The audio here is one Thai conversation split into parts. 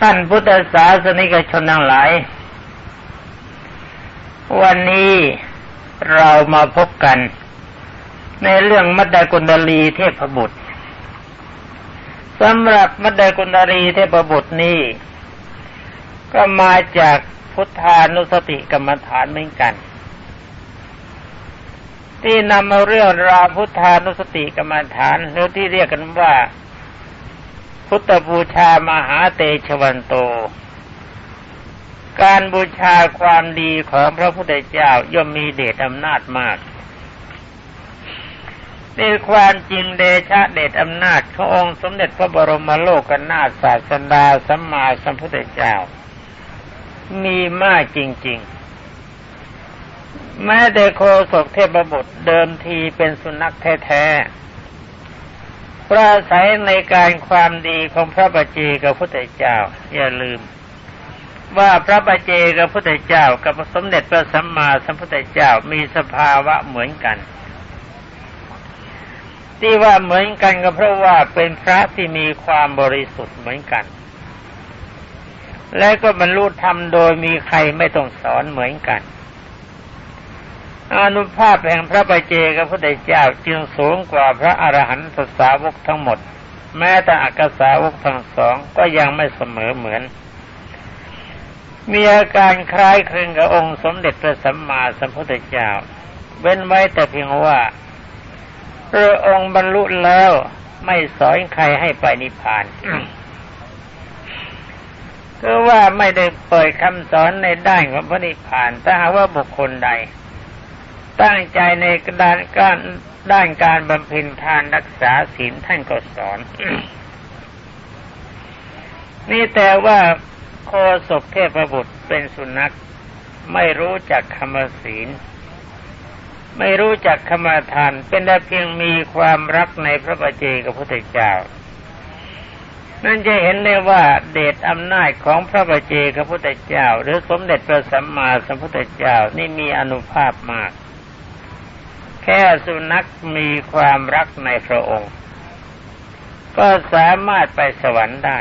ท่านพุทธศาสนิกชนทั้งหลาย วันนี้เรามาพบกัน ในเรื่องมัดดกุณดลีเทพบุตรสำหรับมัดดกุณดลีเทพบุตรนี้ ก็มาจากพุทธานุสติกรรมฐานเหมือนกัน ที่นำเาเรื่องราวพุทธานุสติกรรมฐานหรือที่เรียกกันว่า พุทธบูชามหาเตชวันโต การบูชาความดีของพระพุทธเจ้าย่อมมีเดชอำนาจมากในความจริงเดชะเดชอำนาจขององค์สมเด็จพระบรมโลกนาถศาสดาสัมมาสัมพุทธเจ้า มีมากจริง ๆ แม้แต่โคศกเทพบุตรเดิมทีเป็นสุนัขแท้ๆ ปราศัยในการความดีของพระบัจเจกับพุทธเจ้า อย่าลืม ว่าพระบัจเจกับพุทธเจ้ากับสมเด็จพระสัมมาสัมพุทธเจ้ามีสภาวะเหมือนกัน ที่ว่าเหมือนกันก็เพราะว่าเป็นพระที่มีความบริสุทธิ์เหมือนกัน และก็บรรลุธรรมโดยมีใครไม่ต้องสอนเหมือนกัน อนุภาพแห่งพระปเจกับพระเดชเจ้าจึงสูงกว่าพระอรหันตสาวกทั้งหมด แม้แต่อักษาวกทั้งสองก็ยังไม่เสมอเหมือน มีอาการคล้ายคลึงกับองค์สมเด็จพระสัมมาสัมพุทธเจ้า เว้นไว้แต่เพียงว่าพระองค์บรรลุแล้วไม่สอนใครให้ไปนิพพานก็ว่าไม่ได้เปิดคำสอนในด้านของพระนิพพานถ้าหากว่าบุคคลใด ตั้งใจในด้านการด้านการบำเพ็ญทานรักษาศีลท่านก็สอน นี่แต่ว่าโคศกเทพบุตรเป็นสุนัขไม่รู้จักคำศีล ไม่รู้จักคำทาน เป็นแต่เพียงมีความรักในพระบัจเจกับพระเจ้า นั่นจะเห็นได้ว่าเดชอำนาจของพระบัจเจกับพระเจ้า หรือสมเด็จพระสัมมาสัมพุทธเจ้านี่มีอนุภาพมาก แค่สุนัขมีความรักในพระองค์ ก็สามารถไปสวรรค์ได้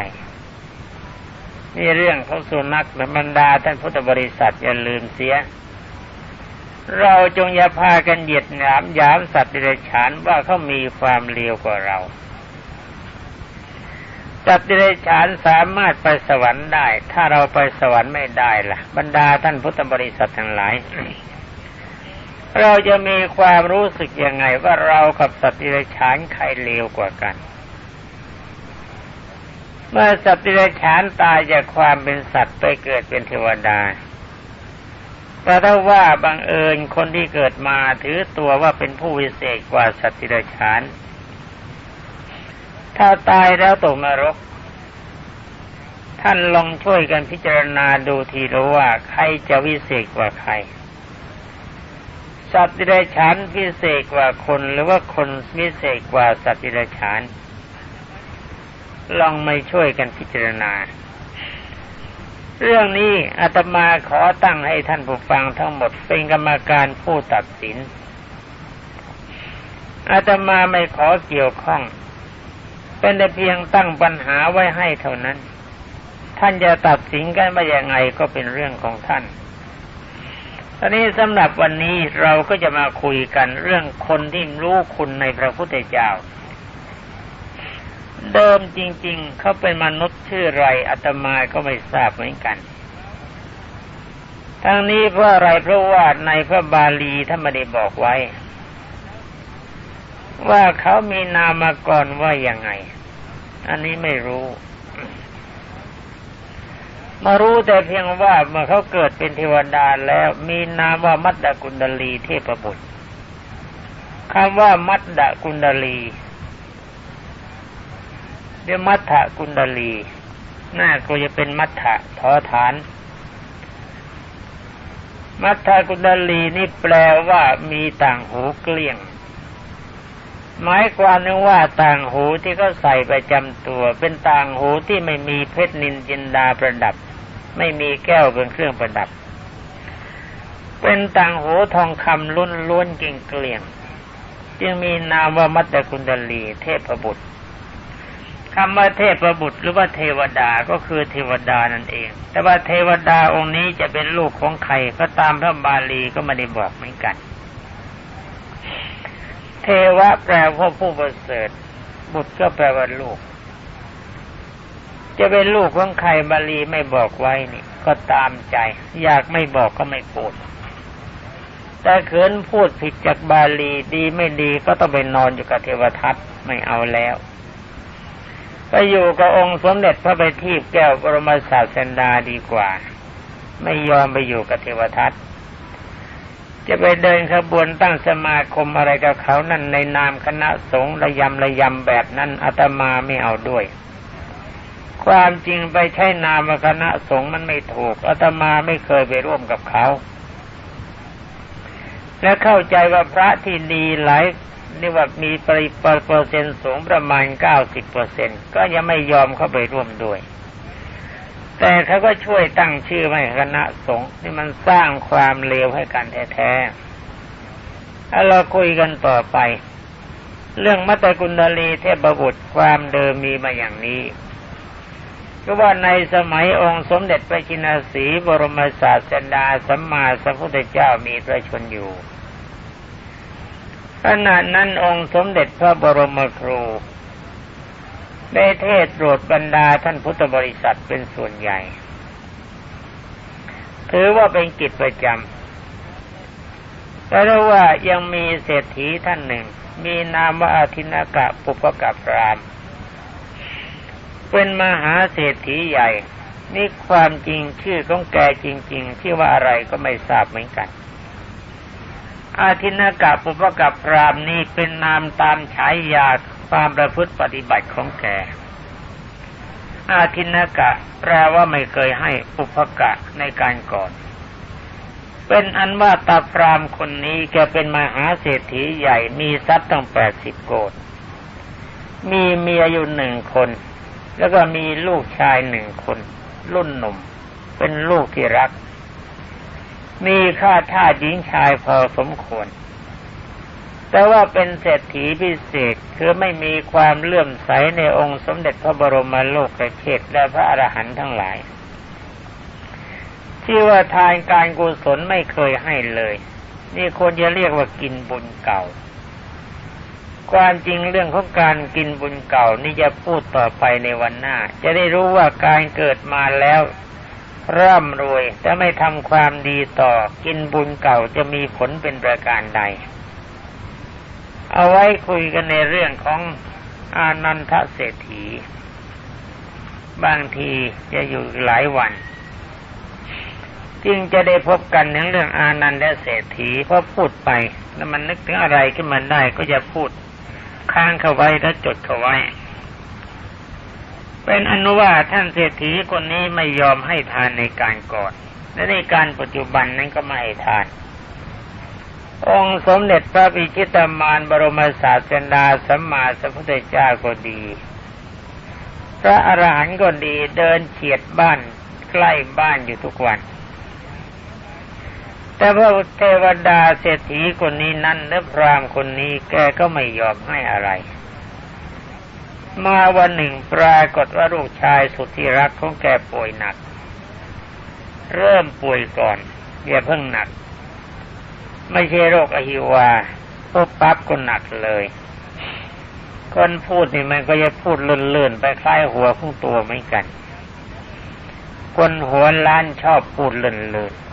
นี่เรื่องของสุนัขและบรรดาท่านพุทธบริษัทอย่าลืมเสีย เราจงอย่าพากันเหยียดหยามยามสัตว์เดรัจฉานว่าเขามีความเลวกว่าเราสัตว์เดรัจฉานสามารถไปสวรรค์ได้ ถ้าเราไปสวรรค์ไม่ได้ล่ะ บรรดาท่านพุทธบริษัททั้งหลาย เราจะมีความรู้สึกยังไงว่าเรากับสัตว์ดิเรกชันใครเลวกว่ากัน เมื่อสัตว์ดิเรกชันตายจากความเป็นสัตว์ไปเกิดเป็นเทวดาแต่ถ้าว่าบังเอิญคนที่เกิดมาถือตัวว่าเป็นผู้วิเศษกว่าสัตว์ดิเรกชันถ้าตายแล้วตกนรก ท่านลองช่วยกันพิจารณาดูทีรู้ว่าใครจะวิเศษกว่าใคร สัตว์ดิเรกชันพิเศษกว่าคนหรือว่าคนพิเศษกว่าสัตว์ดิเรกชันลองไม่ช่วยกันพิจารณา เรื่องนี้อาตมาขอตั้งให้ท่านผู้ฟังทั้งหมดเป็นกรรมการผู้ตัดสินอาตมาไม่ขอเกี่ยวข้อง เป็นแต่เพียงตั้งปัญหาไว้ให้เท่านั้น ท่านจะตัดสินกันว่าอย่างไงก็เป็นเรื่องของท่าน ตอนนี้สำหรับวันนี้เราก็จะมาคุยกันเรื่องคนที่รู้คุณในพระพุทธเจ้า เดิมจริง ๆ เขาเป็นมนุษย์ชื่อไรอาตมาก็ไม่ทราบเหมือนกัน ทั้งนี้เพราะอะไรเพราะว่าในพระบาลีท่านไม่ได้บอกไว้ ว่าเขามีนามากรว่าอย่างไง อันนี้ไม่รู้ มารู้แต่เพียงว่าเมื่อเขาเกิดเป็นเทวดาแล้ว มีนามว่ามัตตกุณดลีเทพบุตรคำว่ามัตตกุณดลีเดี๋ยวมัทธกุณดลีน้าก็จะเป็นมัทธะทอฐาน มัทธกุณดลีนี่แปลว่ามีต่างหูเกลี้ยงหมายความนึงว่าต่างหูที่เขาใส่ประจำตัว เป็นต่างหูที่ไม่มีเพชรนินจินดาประดับ ไม่มีแก้วเป็นเครื่องประดับ เป็นต่างหูทองคำล้นล้วนเก่งเกลี่ยง จึงมีนามว่ามัตตกุณดลีเทพบุตรคำว่าเทพบุตรหรือว่าเทวดาก็คือเทวดานั่นเอง แต่ว่าเทวดาองค์นี้จะเป็นลูกของใครก็ตามพระบาลีก็ไม่ได้บอกเหมือนกัน เทวะแปลว่าผู้ประเสริฐ บุตรก็แปลว่าลูก จะเป็นลูกของใครบาลีไม่บอกไว้นี่ ก็ตามใจ อยากไม่บอกก็ไม่พูด แต่เขินพูดผิดจากบาลีดีไม่ดีก็ต้องไปนอนอยู่กับเทวทัตไม่เอาแล้วไปอยู่กับองค์สมเด็จพระบัณฑิตแก้วบรมศาสดาดีกว่า ไม่ยอมไปอยู่กับเทวทัตจะไปเดินขบวนตั้งสมาคมอะไรกับเขานั่นในนามคณะสงฆ์ระยำระยำแบบนั้นอาตมาไม่เอาด้วย ความจริงไปใช้นามคณะสงฆ์มันไม่ถูกอาตมาไม่เคยไปร่วมกับเขา และเข้าใจว่าพระที่ดีหลายนี่ว่ามีปริปเปอร์เซ็นต์สูงประมาณเก้าสิบเปอร์เซ็นก็ยังไม่ยอมเข้าไปร่วมด้วย แต่เขาก็ช่วยตั้งชื่อให้คณะสงฆ์นี่มันสร้างความเลวให้กันแท้ๆถ้าเราคุยกันต่อไป เรื่องมัตตกุณฑลีเทพบุตรความเดิมมีมาอย่างนี้ ก็ว่าในสมัยองค์สมเด็จพระจินสีบรมศาสดาสัมมาสัมพุทธเจ้ามีพระชนอยู่ขณะนั้นองค์สมเด็จพระบรมครูได้เทศโปรดบรรดาท่านพุทธบริษัทเป็นส่วนใหญ่ ถือว่าเป็นกิจประจำแต่ว่ายังมีเศรษฐีท่านหนึ่ง มีนามว่าอาทินากะปุปกัปราม เป็นมหาเศรษฐีใหญ่ นี่ความจริงชื่อของแกจริง ๆ ที่ว่าอะไรก็ไม่ทราบเหมือนกัน อาทินากะปุปกับพรามนี้เป็นนามตามฉายาความประพฤติปฏิบัติของแก อาทินากะแปลว่าไม่เคยให้อุปกะในการก่อน เป็นอันว่าตาพรามคนนี้แกเป็นมหาเศรษฐีใหญ่มีทรัพย์ตั้งแปดสิบโกดมีเมียอยู่หนึ่งคน แล้วก็มีลูกชายหนึ่งคน รุ่นหนุ่ม เป็นลูกที่รัก มีค่าท่าหญิงชายพอสมควร แต่ว่าเป็นเศรษฐีพิเศษคือไม่มีความเลื่อมใสในองค์สมเด็จพระบรมโลกเชษและพระอรหันต์ทั้งหลาย ที่ว่าทานการกุศลไม่เคยให้เลย นี่คนจะเรียกว่ากินบุญเก่า ความจริงเรื่องของการกินบุญเก่านี่จะพูดต่อไปในวันหน้า จะได้รู้ว่าการเกิดมาแล้วร่ำรวยแต่ไม่ทำความดีต่อกินบุญเก่าจะมีผลเป็นประการใด เอาไว้คุยกันในเรื่องของอานันทเศรษฐี บางทีจะอยู่หลายวัน จึงจะได้พบกันในเรื่องอานันทเศรษฐีเพราะพูดไป แล้วมันนึกถึงอะไรขึ้นมาได้ก็จะพูด ค้างเข้าไว้แล้วจดเข้าไว้ เป็นอนุว่าท่านเศรษฐีคนนี้ไม่ยอมให้ทานในการก่อน และในการปัจจุบันนั้นก็ไม่ให้ทาน องค์สมเด็จพระปิชิตามานบรมศาสดาสัมมาสัมพุทธเจ้าก็ดี พระอรหันต์ก็ดีเดินเฉียดบ้านใกล้บ้านอยู่ทุกวัน แต่พระเทวดาเศรษฐีคนนี้นั้นและพรามคนนี้แกก็ไม่ยอมให้อะไร มาวันหนึ่งปรากฏว่าลูกชายสุดที่รักของแกป่วยหนัก เริ่มป่วยก่อนอย่าเพิ่งหนัก ไม่ใช่โรคอหิวาปุ๊บปั๊บก็หนักเลยคนพูดนี่มันก็จะพูดเลื่อนๆไปคล้ายหัวของตัวไม่กันคนหัวล้านชอบพูดเลื่อนๆ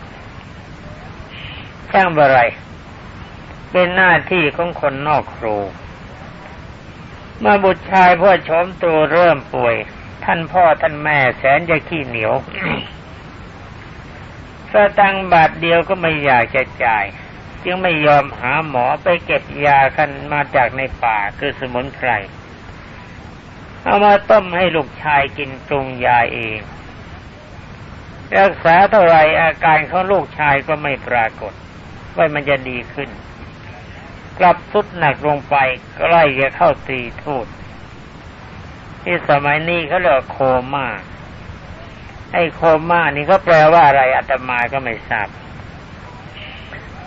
ช่างอะไร เป็นหน้าที่ของคนนอกครู เมื่อบุตรชายพ่อชมตัวเริ่มป่วย ท่านพ่อท่านแม่แสนจะขี้เหนียวสตังบาทเดียวก็ไม่อยากจะจ่าย จึงไม่ยอมหาหมอไปเก็บยากันมาจากในป่าคือสมุนไพรเอามาต้มให้ลูกชายกินปรุงยาเองรักษาเท่าไรอาการของลูกชายก็ไม่ปรากฏ ว่ามันจะดีขึ้น กลับทุดหนักลงไปใกล้จะเข้าตีทูดที่สมัยนี้เขาเรียกโคม่าไอ้โคม่านี่เขาแปลว่าอะไรอาตมาก็ไม่ทราบ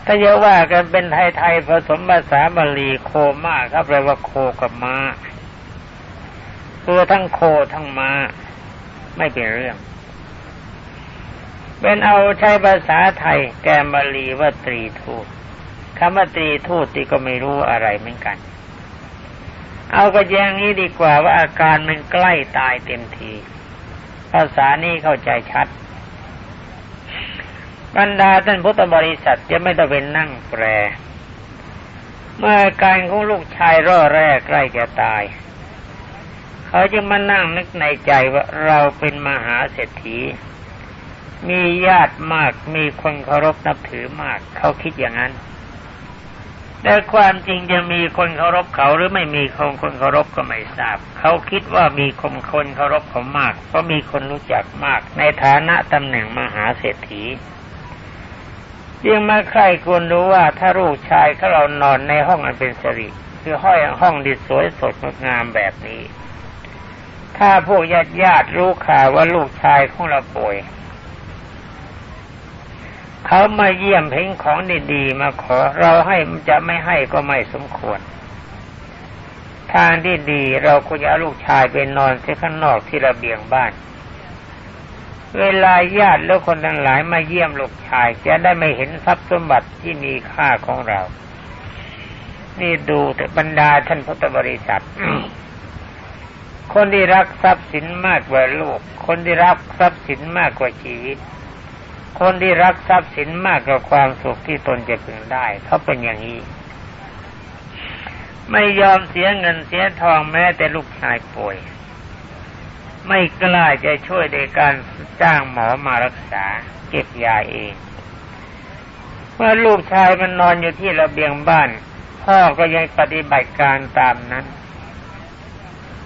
ถ้าจะว่ากันเป็นไทยๆผสมภาษาบาลีโคม่าเขาแปลว่าโคกับม้าตัวทั้งโคทั้งมา้าไม่เป็นเรื่อง เป็นเอาใช้ภาษาไทยแกมบาลีว่าตรีทูตคำว่าตรีทูตที่ก็ไม่รู้อะไรเหมือนกัน เอาก็แยงนี้ดีกว่าว่าอาการมันใกล้ตายเต็มที ภาษานี้เข้าใจชัดบรรดาท่านพุทธบริษัทจะไม่ต้องเป็นนั่งแปร เมื่ออาการของลูกชายร่อแรกใกล้จะตาย เขาจะมานั่งนึกในใจว่าเราเป็นมหาเศรษฐี มีญาติมากมีคนเคารพนับถือมาก เขาคิดอย่างนั้น แต่ความจริงจะมีคนเคารพเขาหรือไม่มีคนคนเคารพก็ไม่ทราบ เขาคิดว่ามีคนคนเคารพเขามาก เพราะมีคนรู้จักมาก ในฐานะตำแหน่งมหาเศรษฐียังมาใครควรรู้ว่าถ้าลูกชายเขาเรานอนในห้องอันเป็นสิริคือห้อยห้องดีสวยสดงดงามแบบนี้ ถ้าพวกญาติญาติรู้ข่าวว่าลูกชายของเราป่วย เขามาเยี่ยมเพ่งของดีๆมาขอเราให้จะไม่ให้ก็ไม่สมควร ทางที่ดีเราควรจะลูกชายไปนอนที่ข้างนอกที่ระเบียงบ้าน เวลาญาติแล้วคนทั้งหลายมาเยี่ยมลูกชายจะได้ไม่เห็นทรัพย์สมบัติที่มีค่าของเรา นี่ดูแต่บรรดาท่านพุทธบริษัทคนที่รักทรัพย์สินมากกว่าลูก คนที่รักทรัพย์สินมากกว่าชีวิต คนที่รักทรัพย์สินมากกว่าความสุขที่ตนจะพึงได้เขาเป็นอย่างนี้ ไม่ยอมเสียเงินเสียทองแม้แต่ลูกชายป่วย ไม่กล้าจะช่วยในการจ้างหมอมารักษา เก็บยาเอง เมื่อลูกชายมันนอนอยู่ที่ระเบียงบ้าน พ่อก็ยังปฏิบัติการตามนั้น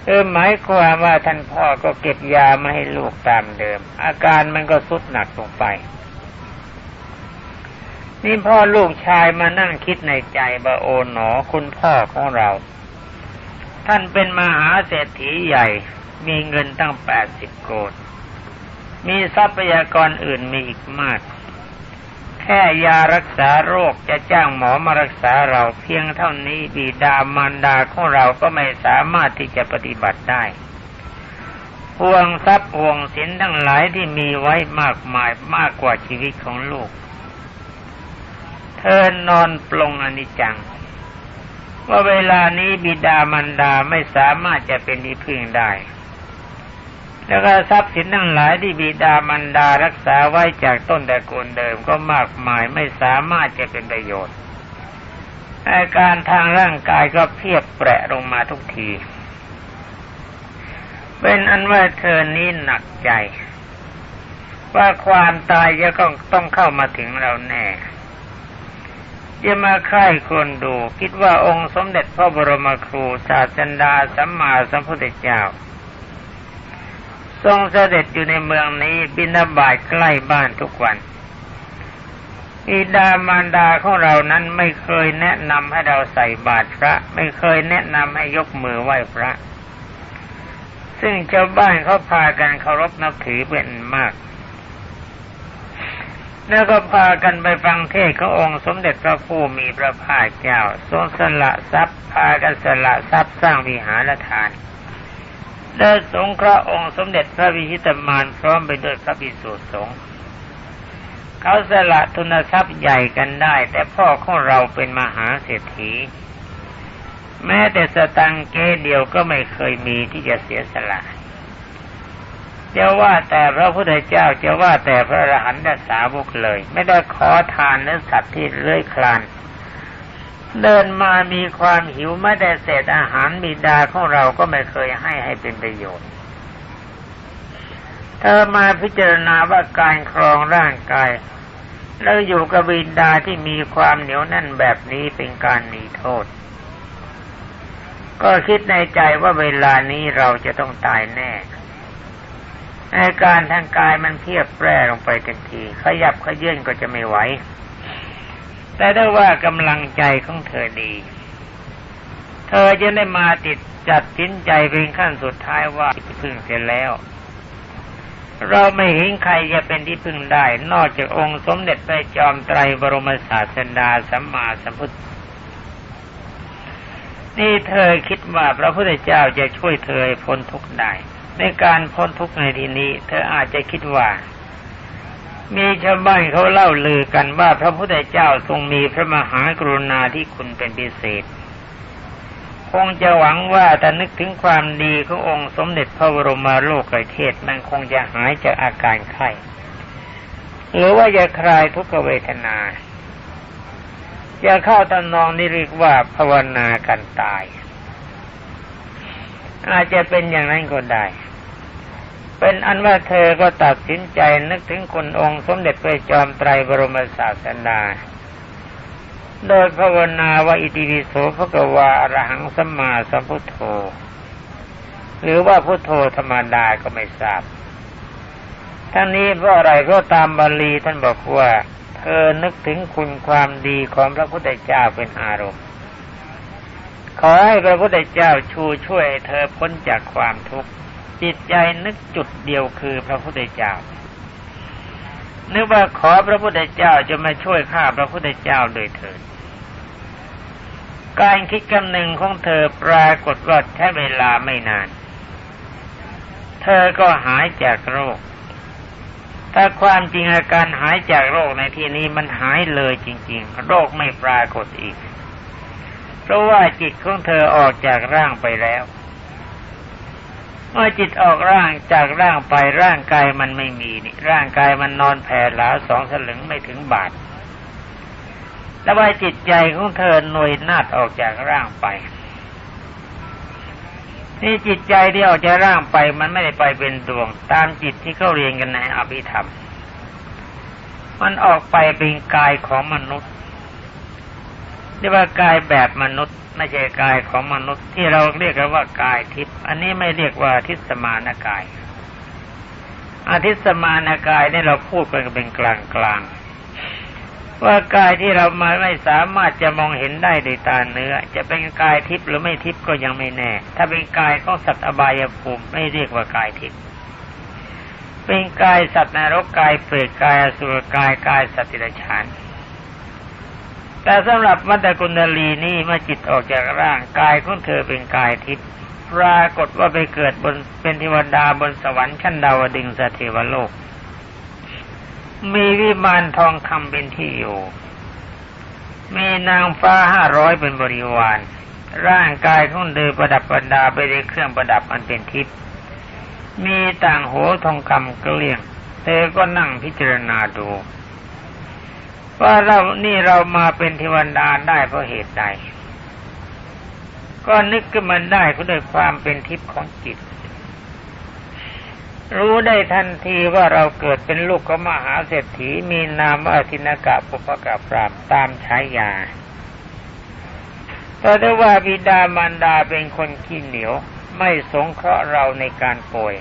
เออหมายความว่าท่านพ่อก็เก็บยามาให้ลูกตามเดิม อาการมันก็สุดหนักลงไป นี่พ่อลูกชายมานั่งคิดในใจว่าโอหนอคุณพ่อของเรา ท่านเป็นมหาเศรษฐีใหญ่ มีเงินตั้งแปดสิบโกดมีทรัพยากรอื่นมีอีกมาก แค่ยารักษาโรคจะจ้างหมอมารักษาเราเพียงเท่านี้บิดามารดาของเราก็ไม่สามารถที่จะปฏิบัติได้ห่วงทรัพย์ห่วงสินทั้งหลายที่มีไว้มากมายมากกว่าชีวิตของลูก เธอนอนปลงอนิจจัง ว่าเวลานี้บิดามารดาไม่สามารถจะเป็นที่พึ่งได้ แล้วก็ทรัพย์สินทั้งหลายที่บิดามารดารักษาไว้จากต้นแต่กูลเดิมก็มากมายไม่สามารถจะเป็นประโยชน์อาการทางร่างกายก็เพียบแปะลงมาทุกที เป็นอันว่าเธอนี้หนักใจ ว่าความตายจะต้องต้องเข้ามาถึงเราแน่ จะมาใคร่คนดู คิดว่าองค์สมเด็จพระบรมครูศาสดาสัมมาสัมพุทธเจ้า ทรงเสด็จอยู่ในเมืองนี้บินาบายใกล้บ้านทุกวันอิดามารดาของเรานั้นไม่เคยแนะนำให้เราใส่บาตรพระ ไม่เคยแนะนำให้ยกมือไหว้พระ ซึ่งชาวบ้านเขาพากันเคารพนับถือเป็นมาก แล้วก็พากันไปฟังเทศขององค์สมเด็จพระผู้มีพระภาคเจ้าทรงสละทรัพย์พากันสละทรัพย์สร้างวิหารทานได้สงเคราะห์องค์สมเด็จพระวิชิตมารพร้อมไปด้วยพระบิสุสงฆ์เขาสละทุนทรัพย์ใหญ่กันได้ แต่พ่อของเราเป็นมหาเศรษฐี แม้แต่สตังเกเดียวก็ไม่เคยมีที่จะเสียสละ จะว่าแต่พระพุทธเจ้าจะว่าแต่พระอรหันตสาวกเลย ไม่ได้ขอทานเนื้อสัตว์ที่เลื้อยคลาน เดินมามีความหิวไม่ได้เศษอาหารบิดาของเราก็ไม่เคยให้ให้เป็นประโยชน์ เธอมาพิจารณาว่าการครองร่างกายแล้วอยู่กับบินดาที่มีความเหนียวแน่นแบบนี้เป็นการหนีโทษ ก็คิดในใจว่าเวลานี้เราจะต้องตายแน่ อาการทางกายมันเพียบแปร่ลงไปทันที ขยับขยื่นก็จะไม่ไหว แต่ได้ว่ากำลังใจของเธอดี เธอจะได้มาติดจัดสินใจเป็นขั้นสุดท้ายว่าที่พึ่งเสร็จแล้ว เราไม่เห็นใครจะเป็นที่พึ่งได้ นอกจากองค์สมเด็จพระจอมไตรบรมศาสดาสัมมาสัมพุทธนี่เธอคิดว่าพระพุทธเจ้าจะช่วยเธอพ้นทุกข์ได้ ในการพ้นทุกข์ในที่นี้ เธออาจจะคิดว่า มีชาวบ้านเขาเล่าลือกันว่า พระพุทธเจ้าทรงมีพระมหากรุณาที่คุณเป็นพิเศษ คงจะหวังว่าแต่นึกถึงความดีขององค์สมเด็จพระบรมโลกเทศมันคงจะหายจากอาการไข้หรือว่าจะคลายทุกขเวทนาจะเข้าตำนองนี้เรียกว่าภาวนากันตาย อาจจะเป็นอย่างนั้นก็ได้ เป็นอันว่าเธอก็ตัดสินใจนึกถึงคุณองค์สมเด็จพระจอมไตรบรมศาสดา โดยภาวนาว่าอิติปิโสภะกวาอรหังสัมมาสัมพุทโธ หรือว่าพุทโธธรรมดาก็ไม่ทราบทั้งนี้เพราะอะไรเพราะตามบาลีท่านบอกว่า เธอนึกถึงคุณความดีของพระพุทธเจ้าเป็นอารมณ์ ขอให้พระพุทธเจ้าชูช่วยเธอพ้นจากความทุกข์ จิตใจนึกจุดเดียวคือพระพุทธเจ้า นึกว่าขอพระพุทธเจ้าจะมาช่วยข้าพระพุทธเจ้าโดยเถิดการคิดกำหนึ่งของเธอปรากฏว่าใช้เวลาไม่นาน เธอก็หายจากโรค ถ้าความจริงอาการหายจากโรคในที่นี้มันหายเลยจริง ๆ โรคไม่ปรากฏอีก เพราะว่าจิตของเธอออกจากร่างไปแล้ว เมื่อจิตออกร่างจากร่างไปร่างกายมันไม่มีนี่ ร่างกายมันนอนแผ่หลาสองสลึงไม่ถึงบาทแล้วว่าจิตใจของเธอหน่วยนาดออกจากร่างไปนี่จิตใจที่ออกจากร่างไปมันไม่ได้ไปเป็นดวง ตามจิตที่เขาเรียนกันในอภิธรรม มันออกไปเป็นกายของมนุษย์ เรียกว่ากายแบบมนุษย์ ไม่ใช่กายของมนุษย์ที่เราเรียกกันว่ากายทิพย์อันนี้ไม่เรียกว่าทิศมานกายอาทิศมานกายนี่เราพูดกันเป็นกลางกลางว่ากายที่เรามาไม่สามารถจะมองเห็นได้ด้วยตาเนื้อ จะเป็นกายทิพย์หรือไม่ทิพย์ก็ยังไม่แน่ ถ้าเป็นกายของสัตว์อบายภูมิไม่เรียกว่ากายทิพย์เป็นกายสัตว์นรกกายเปรตกายอสุรกายกายสัตว์ติรฉาน แต่สำหรับมัตตกุณลีนี่เมื่อจิตออกจากร่างกายของเธอเป็นกายทิพย์ปรากฏว่าไปเกิดบนเป็นเทวดาบนสวรรค์ชั้นดาวดึงสเทวโลก มีวิมานทองคำเป็นที่อยู่ มีนางฟ้าห้าร้อยเป็นบริวาร ร่างกายของเธอประดับประดาไปด้วยเครื่องประดับอันเป็นทิพย์มีต่างหัวทองคำเกลี้ยง เธอก็นั่งพิจารณาดู ว่าเรานี่เรามาเป็นเทวดาได้เพราะเหตุใด ก็นึกขึ้นมาได้ก็ด้วยความเป็นทิพย์ของจิต รู้ได้ทันทีว่าเราเกิดเป็นลูกของมหาเศรษฐีมีนามว่าทินกะปุปกะปรามตามฉายาแต่ได้ว่าบิดามารดาเป็นคนขี้เหนียว ไม่สงเคราะห์เราในการป่วย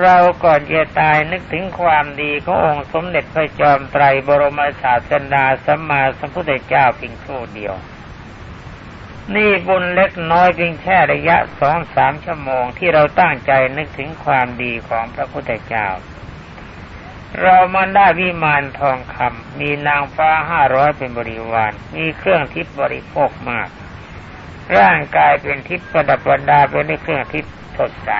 เราก่อนจะตายนึกถึงความดีขององค์สมเด็จพระจอมไตรบรมศาสดาสัมมาสัมพุทธเจ้าเพียงครู่เดียว นี่บุญเล็กน้อยเพียงแค่ระยะสองสามชั่วโมงที่เราตั้งใจนึกถึงความดีของพระพุทธเจ้า เรามันได้วิมานทองคำมีนางฟ้าห้าร้อยเป็นบริวาร มีเครื่องทิพย์บริโภคมาก ร่างกายเป็นทิพย์ประดับประดาเป็นเครื่องทิพย์สดใส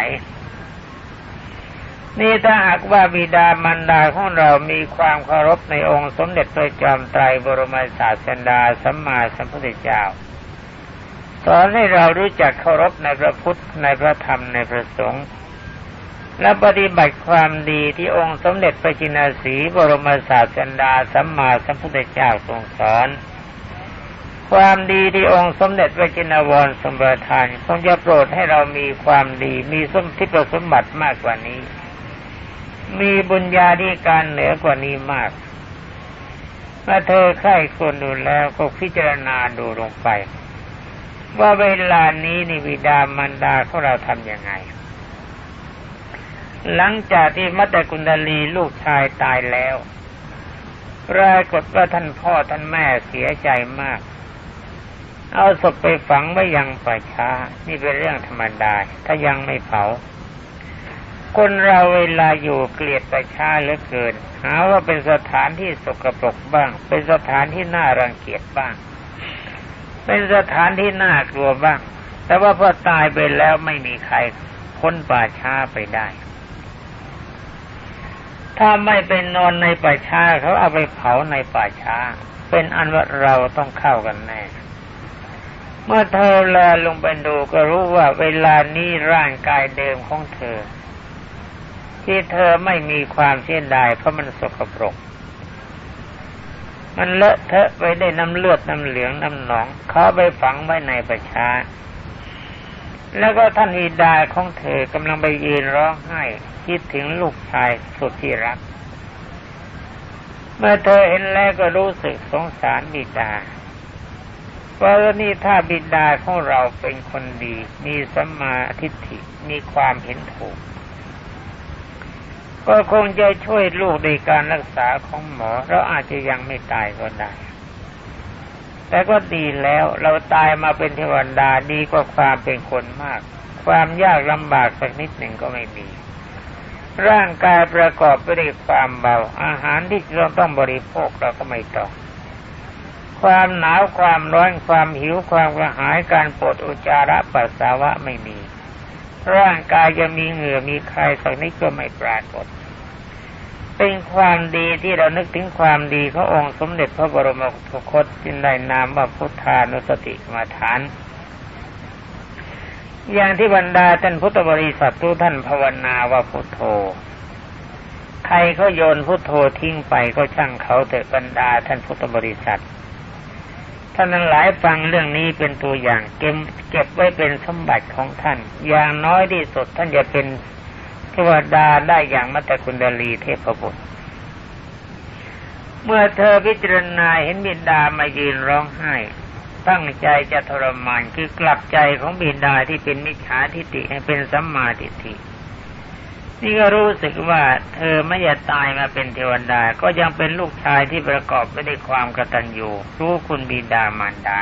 นี่ถ้าหากว่าบิดามารดาของเรามีความเคารพในองค์สมเด็จพระจอมไตรบรมศาสดาสัมมาสัมพุทธเจ้าสอนให้เรารู้จักเคารพในพระพุทธในพระธรรมในพระสงฆ์และปฏิบัติความดีที่องค์สมเด็จพระจินาสีบรมศาสดาสัมมาสัมพุทธเจ้าทรงสอนความดีที่องค์สมเด็จพระจินวรสมบัติทานคงจะโปรดให้เรามีความดีมีสมทิพสมบัติมากกว่านี้ มีบุญญาธิการเหนือกว่านี้มากเมื่อเธอใคร่ควรดูแล้วก็พิจารณาดูลงไป ว่าเวลานี้นี่วิดามารดาของเราทำยังไง หลังจากที่มัตตกุณดลีลูกชายตายแล้วปรากฏว่าท่านพ่อท่านแม่เสียใจมาก เอาศพไปฝังไว้ยังป่าช้า นี่เป็นเรื่องธรรมดา ถ้ายังไม่เผา คนเราเวลาอยู่เกลียดป่าช้าเหลือเกิน หาว่าเป็นสถานที่สกปรกบ้าง เป็นสถานที่น่ารังเกียจบ้าง เป็นสถานที่น่ากลัวบ้าง แต่ว่าพอตายไปแล้วไม่มีใครพ้นป่าช้าไปได้ ถ้าไม่เป็นนอนในป่าช้าเขาเอาไปเผาในป่าช้า เป็นอันว่าเราต้องเข้ากันแน่เมื่อเธอแลลงไปดูก็รู้ว่าเวลานี้ร่างกายเดิมของเธอ ที่เธอไม่มีความเสียดายเพราะมันสกปรก มันเลอะเทอะไปได้น้ำเลือดน้ำเหลืองน้ำหนอง เขาไปฝังไว้ในประชา แล้วก็ท่านวิดาของเธอกำลังไปยืนร้องไห้คิดถึงลูกชายสุดที่รัก เมื่อเธอเห็นแล้วก็รู้สึกสงสารบิดาว่านี่ถ้าบิดาของเราเป็นคนดี มีสัมมาทิฏฐิมีความเห็นถูก ก็คงจะช่วยลูกในการรักษาของหมอ เราอาจจะยังไม่ตายก็ได้ แต่ก็ดีแล้วเราตายมาเป็นเทวดาดีกว่าความเป็นคนมาก ความยากลำบากสักนิดหนึ่งก็ไม่มี ร่างกายประกอบไปด้วยความเบา อาหารที่เราต้องบริโภคเราก็ไม่ต้องความหนาวความร้อนความหิวความกระหายการปวดอุจจาระปัสสาวะไม่มี ร่างกายจะมีเหงื่อมีใครสักนิดก็ไม่ปรากฏ เป็นความดีที่เรานึกถึงความดีขององค์สมเด็จพระบรมโคตจึงได้นามว่าพุทธานุสติมาฐาน อย่างที่บรรดาท่านพุทธบริษัททุกท่านภาวนาว่าพุทโธใครเขาโยนพุทโธทิ้งไปก็ช่างเขาเถอะบรรดาท่านพุทธบริษัท ท่านนั้นหลายฟังเรื่องนี้เป็นตัวอย่างเก็บเก็บไว้เป็นสมบัติของท่าน อย่างน้อยที่สุดท่านจะเป็นเทวดาได้อย่างมัตตคุณดลีเทพบุตร เมื่อเธอพิจารณาเห็นบิดามายืนร้องไห้ ตั้งใจจะทรมานคือกลับใจของบิดาที่เป็นมิจฉาทิฏฐิให้เป็นสัมมาทิฏฐิ นี่ก็รู้สึกว่าเธอไม่อยากตายมาเป็นเทวดา ก็ยังเป็นลูกชายที่ประกอบไปด้วยความกตัญญูรู้คุณบิดามารดา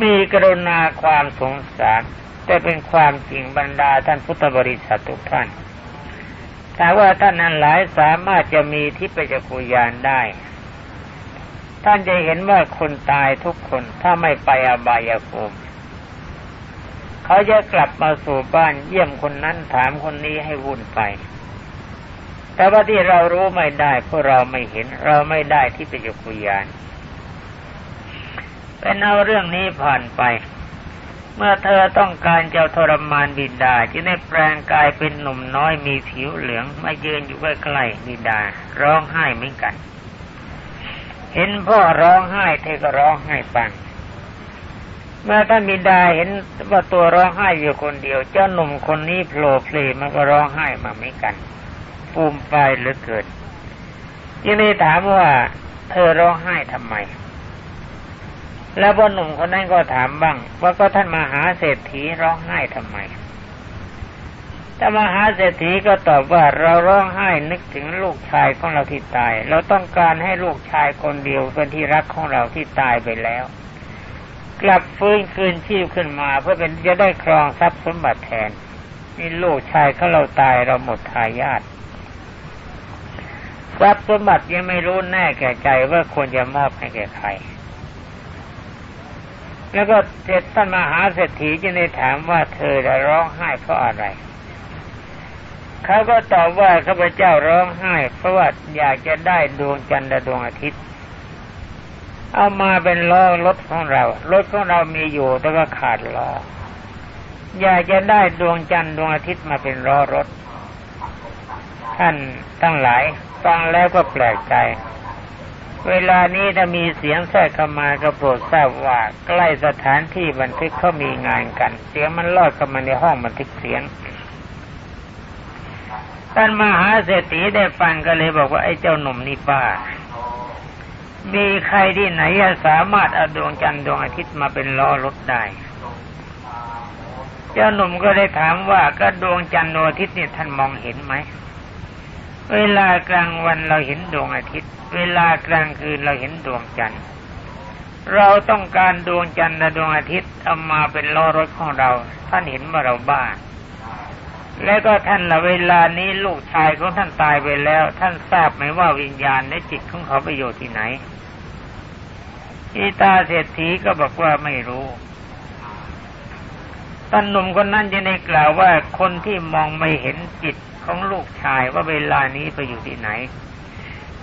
มีกรุณาความสงสารแต่เป็นความจริงบรรดาท่านพุทธบริษัททุกท่านถ้าว่าท่านนั้นหลายสามารถจะมีทิพยจักรุญาณได้ ท่านจะเห็นว่าคนตายทุกคนถ้าไม่ไปอบายภูมิ เขาจะกลับมาสู่บ้านเยี่ยมคนนั้นถามคนนี้ให้วุ่นไป แต่ว่าที่เรารู้ไม่ได้เพราะเราไม่เห็น เราไม่ได้ที่เป็นจักรุญาณเป็นเอาเรื่องนี้ผ่านไป เมื่อเธอต้องการจะทรมานบิดาจึงได้แปลงกายเป็นหนุ่มน้อยมีผิวเหลืองมายืนอยู่ใกล้ๆบิดา ร้องไห้เหมือนกัน เห็นพ่อร้องไห้เธอก็ร้องไห้ฟัง เมื่อท่านบิดาเห็นว่าตัวร้องไห้อยู่คนเดียว เจ้าหนุ่มคนนี้โผล่เพลมันก็ร้องไห้มาเหมือนกันปูมไปเหลือเกินยังได้ถามว่า เธอร้องไห้ทำไม แล้วพ่อหนุ่มคนนั้นก็ถามบ้าง ว่าก็ท่านมหาเศรษฐีร้องไห้ทำไมแต่มหาเศรษฐีก็ตอบว่าเราร้องไห้นึกถึงลูกชายของเราที่ตาย เราต้องการให้ลูกชายคนเดียวเป็นที่รักของเราที่ตายไปแล้ว กลับฟื้นคืนชีพขึ้นมา เพื่อเป็นจะได้ครองทรัพย์สมบัติแทน นี่ลูกชายเของเราตายเราหมดทายาททรัพย์สมบัติยังไม่รู้แน่แก่ใจว่าควรจะมอบให้แก่ใคร แล้วก็เสร็จท่านมหาเศรษฐีจึงได้ถามว่าเธอจะร้องไห้เพราะอะไรเขาก็ตอบว่าข้าพเจ้าร้องไห้เพราะว่าอยากจะได้ดวงจันทร์และดวงอาทิตย์ เอามาเป็นล้อรถของเรา รถของเรามีอยู่แต่ว่าขาดล้ออยากจะได้ดวงจันทร์ดวงอาทิตย์มาเป็นล้อรถ ท่านทั้งหลายฟังแล้วก็แปลกใจ เวลานี้ถ้ามีเสียงแทรกเข้ามาก็โปรดทราบว่า ใกล้สถานที่บันทึกเขามีงานกัน เสียงมันลอดเข้ามาในห้องบันทึกเสียงท่านมหาเศรษฐีได้ฟังก็เลยบอกว่าไอ้เจ้าหนุ่มนี่บ้า มีใครที่ไหนสามารถเอาดวงจันทร์ดวงอาทิตย์มาเป็นล้อรถได้ เจ้าหนุ่มก็ได้ถามว่าก็ดวงจันทร์ดวงอาทิตย์นี่ท่านมองเห็นไหม เวลากลางวันเราเห็นดวงอาทิตย์ เวลากลางคืนเราเห็นดวงจันทร์ เราต้องการดวงจันทร์และดวงอาทิตย์เอามาเป็นล้อรถของเรา ท่านเห็นว่าเราบ้า แล้วก็ท่านละเวลานี้ลูกชายของท่านตายไปแล้ว ท่านทราบไหมว่าวิญญาณในจิตของเขาไปอยู่ที่ไหนอีตาเศรษฐีก็บอกว่าไม่รู้ท่านหนุ่มคนนั้นยังได้กล่าวว่าคนที่มองไม่เห็นจิตของลูกชายว่าเวลานี้ไปอยู่ที่ไหน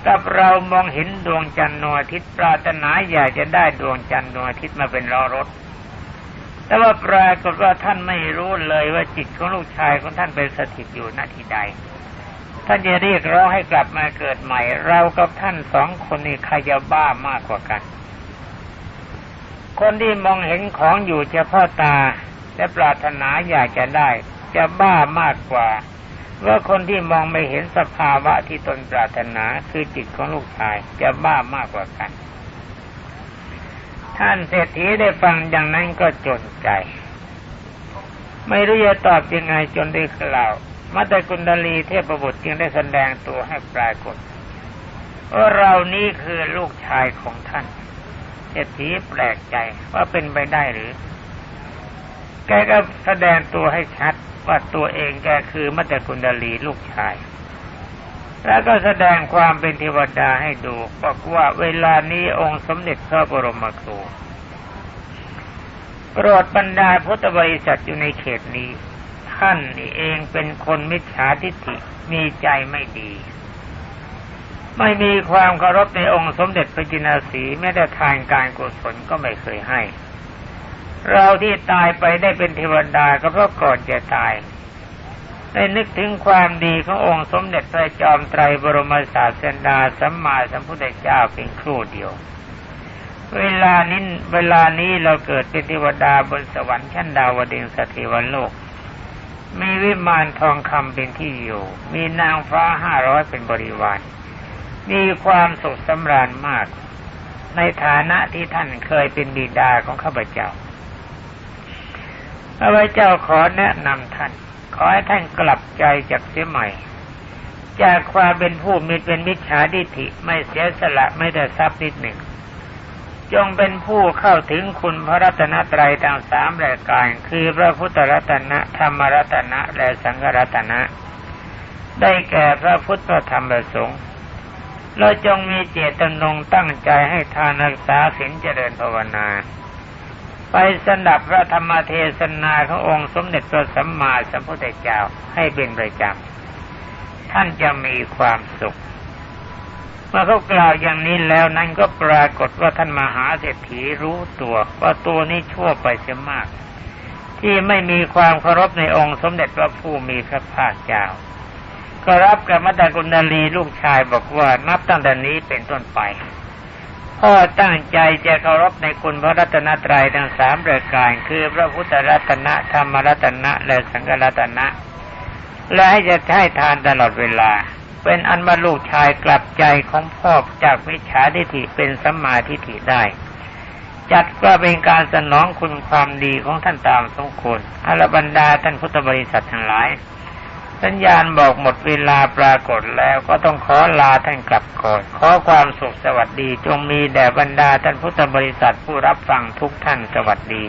กับเรามองเห็นดวงจันทร์ดวงอาทิตย์ปรารถนาอยากจะได้ดวงจันทร์ดวงอาทิตย์มาเป็นล้อรถ แต่ว่าปรากฏว่าท่านไม่รู้เลยว่าจิตของลูกชายของท่านเป็นสถิตอยู่ณที่ใด ท่านจะเรียกร้องให้กลับมาเกิดใหม่ เรากับท่านสองคนนี้ใครจะบ้ามากกว่ากัน คนที่มองเห็นของอยู่เฉพาะตา และปรารถนาอยากจะได้ จะบ้ามากกว่าว่าคนที่มองไม่เห็นสภาวะที่ตนปรารถนาคือจิตของลูกชายจะบ้ามากกว่ากัน ท่านเศรษฐีได้ฟังอย่างนั้นก็จนใจ ไม่รู้จะตอบยังไงจนได้กล่าวมัตตกุณดลีเทพบุตรจึงได้แสดงตัวให้ปรากฏว่าเรานี้คือลูกชายของท่านเศรษฐีแปลกใจว่าเป็นไปได้หรือ แกก็แสดงตัวให้ชัดว่าตัวเองแกคือมัตตกุณดลีลูกชาย แล้วก็แสดงความเป็นเทวดาให้ดูบอกว่าเวลานี้องค์สมเด็จพระบรมครูโปรดบรรดาพุทธบริษัทอยู่ในเขตนี้ ท่านเองเป็นคนมิจฉาทิฏฐิมีใจไม่ดี ไม่มีความเคารพในองค์สมเด็จพระจินสีแม้แต่ทานการกุศลก็ไม่เคยให้ เราที่ตายไปได้เป็นเทวดาก็เพราะก่อนจะตาย ได้นึกถึงความดีขององค์สมเด็จพระจอมไตรบรมศาสดาสัมมาสัมพุทธเจ้าเพียงครู่เดียว เวลานี้เวลานี้เราเกิดเป็นเทวดาบนสวรรค์ชั้นดาวดึงสเทวันโลก มีวิมานทองคำเป็นที่อยู่ มีนางฟ้าห้าร้อยเป็นบริวาร มีความสุขสำราญมาก ในฐานะที่ท่านเคยเป็นบิดาของข้าพเจ้าข้าพเจ้าขอแนะนำท่าน อให้ท่านกลับใจจากเสียใหม่ จากความเป็นผู้มีเป็นมิจฉาทิฏฐิไม่เสียสละไม่ได้ทรัพย์นิดหนึ่ง จงเป็นผู้เข้าถึงคุณพระรัตนตรัยทั้งสามรายการ คือพระพุทธรัตนะธรรมรัตนะและสังฆรัตนะ ได้แก่พระพุทธธรรมประสงค์เราจงมีเจตจำนงตั้งใจให้ทานรักษาศีลเจริญภาวนา ไปสนับพระธรรมเทศนาขององค์สมเด็จพระสัมมาสัมพุทธเจ้าให้เป็นประจำท่านจะมีความสุข เมื่อเขากล่าวอย่างนี้แล้วนั้นก็ปรากฏว่าท่านมหาเศรษฐีรู้ตัว ว่าตัวนี้ชั่วไปเสียมาก ที่ไม่มีความเคารพในองค์สมเด็จพระผู้มีพระภาคเจ้าก็รับกับมัตตกุณลีลูกชายบอกว่านับตั้งแต่นี้เป็นต้นไป พ่อตั้งใจจะเคารพในคุณพระรัตนตรัยทั้งสามรายการ คือพระพุทธรัตนะธรรมรัตนะและสังฆรัตนะ และให้จะให้ทานตลอดเวลา เป็นอันว่าลูกชายกลับใจของพ่อจากมิจฉาทิฏฐิเป็นสัมมาทิฏฐิได้ จัดว่าเป็นการสนองคุณความดีของท่านตามสมควรอรบรรดาท่านพุทธบริษัททั้งหลาย สัญญาณบอกหมดเวลาปรากฏแล้วก็ต้องขอลาท่านกลับก่อนขอความสุขสวัสดีจงมีแด่บรรดาท่านพุทธบริษัทผู้รับฟังทุกท่านสวัสดี